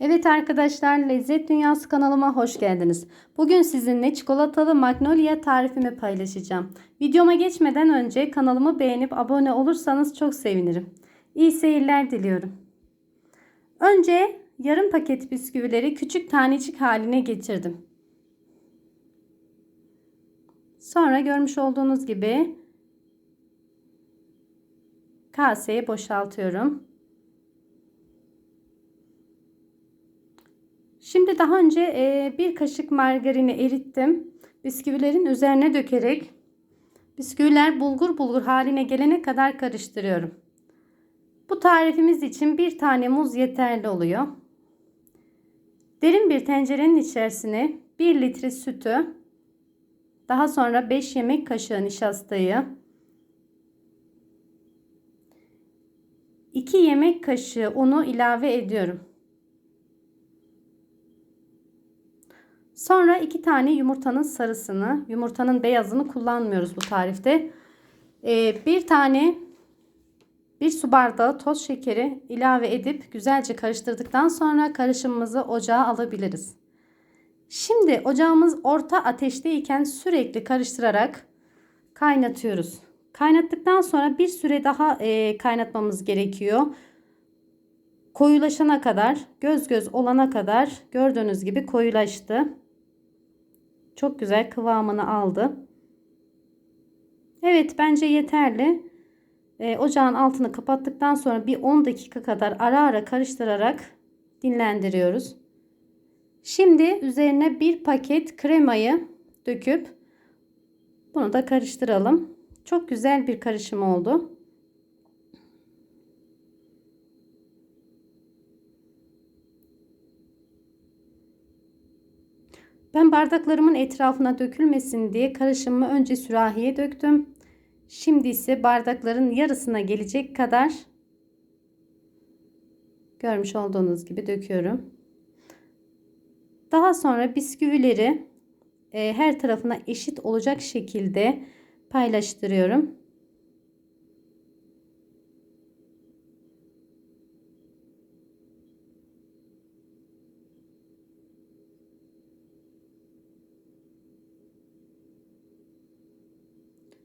Evet arkadaşlar Lezzet Dünyası kanalıma hoş geldiniz. Bugün sizinle çikolatalı magnolia tarifimi paylaşacağım. Videoma geçmeden önce kanalımı beğenip abone olursanız çok sevinirim. İyi seyirler diliyorum. Önce yarım paket bisküvileri küçük tanecik haline getirdim. Sonra görmüş olduğunuz gibi kaseye boşaltıyorum. Daha önce e, bir kaşık margarini erittim. Bisküvilerin üzerine dökerek bisküviler bulgur bulgur haline gelene kadar karıştırıyorum. Bu tarifimiz için bir tane muz yeterli oluyor. Derin bir tencerenin içerisine 1 litre sütü, daha sonra 5 yemek kaşığı nişastayı, 2 yemek kaşığı unu ilave ediyorum. Sonra iki tane yumurtanın sarısını, yumurtanın beyazını kullanmıyoruz bu tarifte. Ee, bir tane bir su bardağı toz şekeri ilave edip güzelce karıştırdıktan sonra karışımımızı ocağa alabiliriz. Şimdi ocağımız orta ateşteyken sürekli karıştırarak kaynatıyoruz. Kaynattıktan sonra bir süre daha e, kaynatmamız gerekiyor. Koyulaşana kadar, göz göz olana kadar gördüğünüz gibi koyulaştı. Çok güzel kıvamını aldı. Evet bence yeterli. E, ocağın altını kapattıktan sonra bir 10 dakika kadar ara ara karıştırarak dinlendiriyoruz. Şimdi üzerine bir paket kremayı döküp bunu da karıştıralım. Çok güzel bir karışım oldu. Ben bardaklarımın etrafına dökülmesin diye karışımımı önce sürahiye döktüm. Şimdi ise bardakların yarısına gelecek kadar görmüş olduğunuz gibi döküyorum. Daha sonra bisküvileri e, her tarafına eşit olacak şekilde paylaştırıyorum.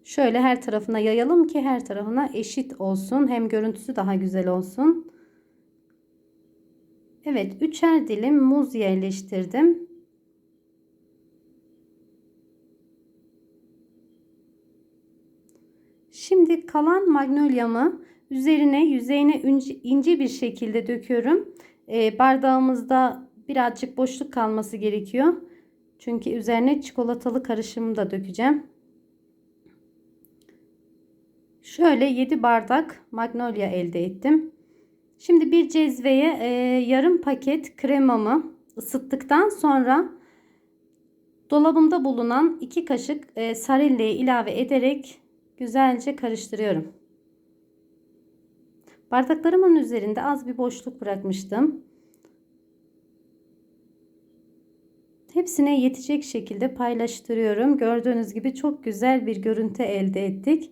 Şöyle her tarafına yayalım ki her tarafına eşit olsun. Hem görüntüsü daha güzel olsun. Evet üçer dilim muz yerleştirdim. Şimdi kalan magnolia'mı üzerine yüzeyine ince bir şekilde döküyorum. E, bardağımızda birazcık boşluk kalması gerekiyor. Çünkü üzerine çikolatalı karışımı da dökeceğim. Şöyle 7 bardak magnolia elde ettim. Şimdi bir cezveye e, yarım paket kremamı ısıttıktan sonra dolabımda bulunan 2 kaşık e, sarelleyi ilave ederek güzelce karıştırıyorum. Bardaklarımın üzerinde az bir boşluk bırakmıştım. Hepsine yetecek şekilde paylaştırıyorum. Gördüğünüz gibi çok güzel bir görüntü elde ettik.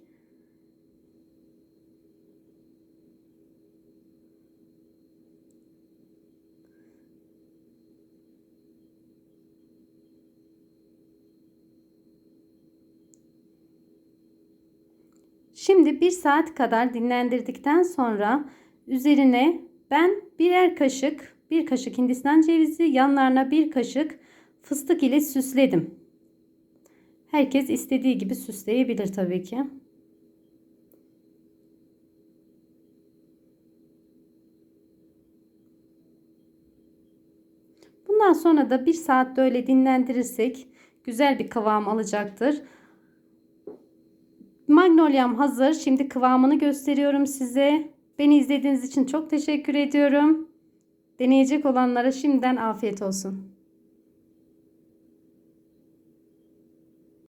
Şimdi bir saat kadar dinlendirdikten sonra üzerine ben birer kaşık, bir kaşık hindistan cevizi, yanlarına bir kaşık fıstık ile süsledim. Herkes istediği gibi süsleyebilir tabii ki. Bundan sonra da bir saat böyle dinlendirirsek güzel bir kıvam alacaktır. Magnolia'm hazır. Şimdi kıvamını gösteriyorum size. Beni izlediğiniz için çok teşekkür ediyorum. Deneyecek olanlara şimdiden afiyet olsun.